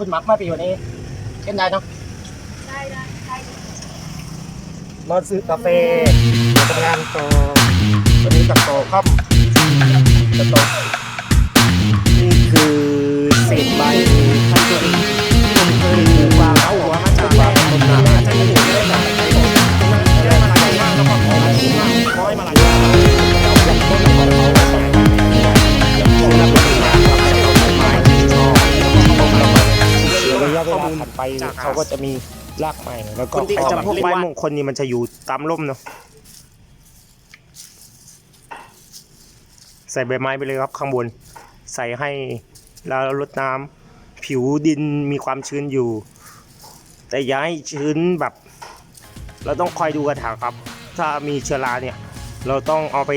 คุณหมักมาปีวันนี้เช่นได้เนาะได้ได้ได้มาซื้อกาแฟมาทำงานต่อวันนี้กับโตค่อมกับโตนี่คือเศษใบะเวลาผ่านไปเขาก็จะมีรากใหม่ แล้วก็จำพวกไม้มงคลนี่มันจะอยู่ตามร่มเนาะใส่ใบไม้ไปเลยครับข้างบน ใส่ให้แล้วรดน้ำผิวดินมีความชื้นอยู่ แต่อย่าให้ชื้นแบบ เราต้องคอยดูกระถางครับ ถ้ามีเชื้อราเนี่ย เราต้องเอาไป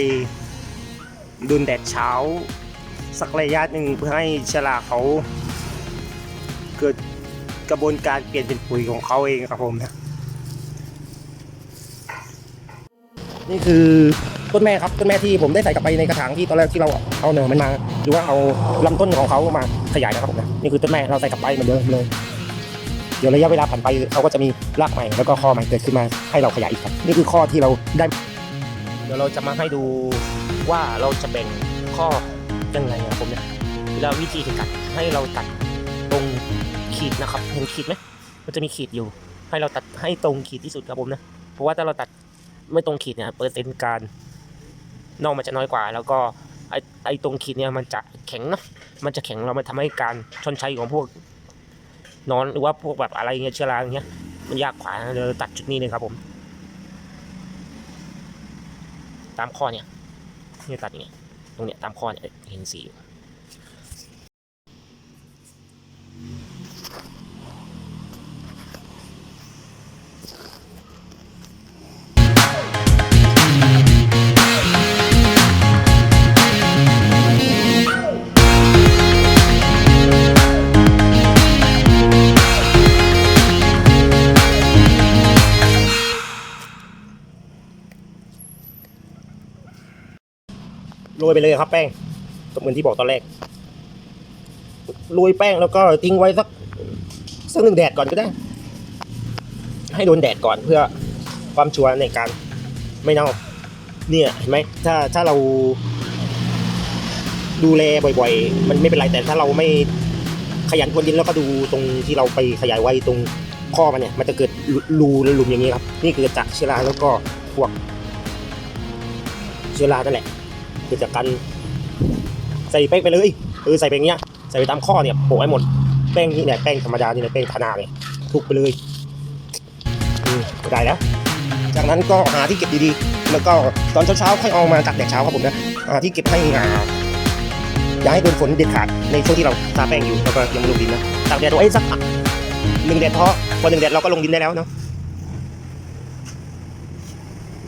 ดุนแดดเช้า สักระยะหนึ่งเพื่อให้เชื้อราเขาเกิด กระบวนการเปลี่ยนเป็นปุ๋ยของเขาเองครับผมนะนี่คือต้นแม่ครับต้นแม่ที่ผมได้ใส่กลับไปในกระถางที่ตอนแรกที่เราเอาเนื้อมันมาหรือว่าเอาลำต้นของเขามาขยายนะครับผมนะนี่คือต้นแม่เราใส่กลับไปเหมือนเดิมเลยเดี๋ยวระยะเวลาผ่านไปเขาก็จะมีรากใหม่แล้วก็ข้อใหม่เกิดขึ้นมาให้เราขยายอีกครับนี่คือข้อที่เราได้ เดี๋ยวเราจะมาให้ดูว่าเราจะแบ่งข้อยังไงครับผมเนี่ยแล้ววิธีการตัดให้เราตัดตรง ขีดนะครับเห็นขีดไหมมันจะมีขีดอยู่ ให้เราตัดให้ตรงขีดที่สุดครับผมนะ เพราะว่าถ้าเราตัดไม่ตรงขีดเนี่ยเปอร์เซ็นต์การนอกมันจะน้อยกว่า แล้วก็ไอไอตรงขีดเนี่ยมันจะแข็งเนาะมันจะแข็งเรามันทำให้การชนชัยของพวกนอนหรือว่าพวกแบบอะไรเงี้ยเชื้อราอย่างเงี้ยมันยากกว่าเดี๋ยวเราตัดจุดนี้เลยครับผม ตามข้อเนี่ยเนี่ยตัดอย่างเงี้ยตรงเนี้ยตามข้อเนี่ยเห็นสีอยู่ โรยไปเลยครับแป้งเหมือนที่บอกตอนแรกโรยแป้งแล้วก็ทิ้งไว้สักสักหนึ่งแดดก่อนก็ได้ ให้โดนแดดก่อนเพื่อความชัวร์ในการไม่เน่า เนี่ยเห็นไหมถ้าถ้าเราดูแลบ่อยๆ มันไม่เป็นไรแต่ถ้าเราไม่ขยันพรวนดินแล้วก็ดูตรงที่เราไปขยายไว้ตรงข้อมันเนี่ย มันจะเกิดรูและหลุมอย่างนี้ครับ นี่คือจากเชื้อราแล้วก็พวกเชื้อรานั่นแหละ เกิดจากการใส่แป้งไปเลยเออใส่ไปอย่างเงี้ยใส่ไปตามข้อเนี่ยโปะให้หมดแป้งนี่แหละแป้งธรรมดานี่แหละแป้งทานาเนี่ยทุกไปเลยได้แล้ว จากนั้นก็หาที่เก็บดีๆ แล้วก็ตอนเช้าๆค่อยเอามาตักแดดเช้าครับผมนะหาที่เก็บให้อ่าอย่าให้โดนฝนเด็ดขาดในช่วงที่เราทาแป้งอยู่แล้วก็ยังลงดินนะตากแดดเอาไว้สักหนึ่งแดดเพาะพอหนึ่งแดดเราก็ลงดินได้แล้วเนาะ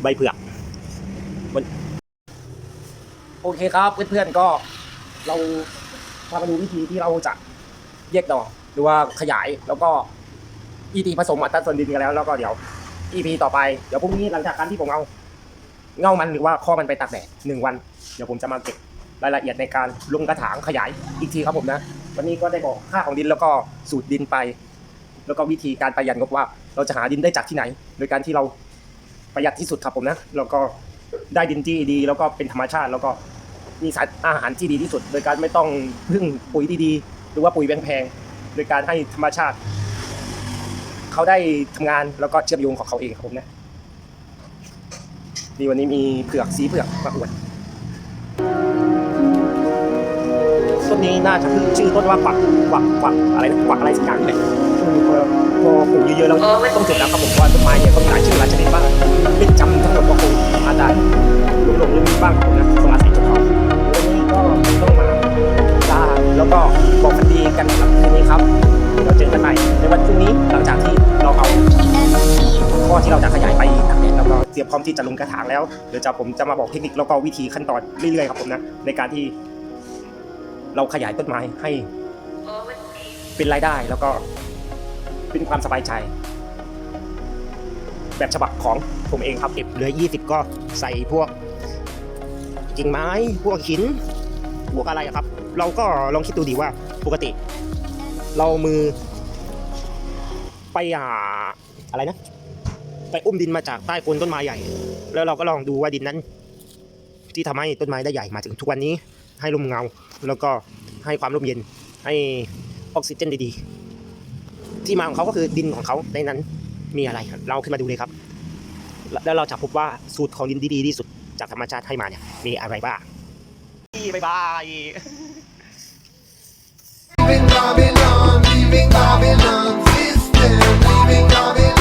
ใบเผือก โอเคครับเพื่อนๆก็เราพามาดูวิธีที่เราจะแยกดอกหรือว่าขยายแล้วก็อีทีผสมอัตราส่วนดินกันแล้วแล้วก็เดี๋ยว EP ต่อไปเดี๋ยวพรุ่งนี้หลังจากการที่ผมเอาเงามันหรือว่าข้อมันไปตากแดดหนึ่งวัน เดี๋ยวผมจะมาเก็บรายละเอียดในการลงกระถางขยายอีกทีครับผมนะ วันนี้ก็ได้บอกค่าของดินแล้วก็สูตรดินไป แล้วก็วิธีการประหยัดงบว่า เราจะหาดินได้จากที่ไหน โดยการที่เราประหยัดที่สุดครับผมนะ แล้วก็ได้ดินที่ดี แล้วก็เป็นธรรมชาติแล้วก็ มีสารอาหารที่ดีที่สุด โดยการไม่ต้องพึ่งปุ๋ยดีๆ หรือว่าปุ๋ยแพงๆ โดยการให้ธรรมชาติ เขาได้ทำงานแล้วก็เชื่อมโยงของเขาเองครับผมนะนี่วันนี้มีเผือกสีเผือกมาอวดต้นนี้น่าจะคือชื่อต้นว่าปักปักปักอะไรนะปักอะไรสักอย่างนี่แหละคือพอพอปลูกเยอะๆแล้วต้องจดแล้วครับผมว่าต้นไม้เนี่ยต้องมีหลายชื่อหลายชนิด พร้อมที่จะลงกระถางแล้วเดี๋ยวจะผมจะมาบอกเทคนิคแล้วก็วิธีขั้นตอนเรื่อยๆครับผมนะในการที่เราขยายต้นไม้ให้เป็นรายได้แล้วก็เป็นความสบายใจ แบบฉบับของผมเองครับเก็บเหลือ 20 ก็ใส่พวกกิ่งไม้พวกหินบวกอะไรครับ เราก็ลองคิดดูดีว่าปกติ เรามือไปอ่าอะไรนะ ไปอุ้มดินมาจากใต้โคนต้นไม้ใหญ่ แล้วเราก็ลองดูว่าดินนั้น ที่ทำให้ต้นไม้ได้ใหญ่มาถึงทุกวันนี้ ให้ลมเงา แล้วก็ให้ความร่มเย็น ให้ออกซิเจนดีๆ ที่มาของเขาก็คือดินของเขาในนั้นมีอะไร เราขึ้นมาดูเลยครับ แล้วเราจะพบว่าสูตรของดินที่ดีที่สุดจากธรรมชาติให้มาเนี่ยมีอะไรบ้างบ๊ายบาย Leaving Babylon, leaving Babylon system, leaving Babylon.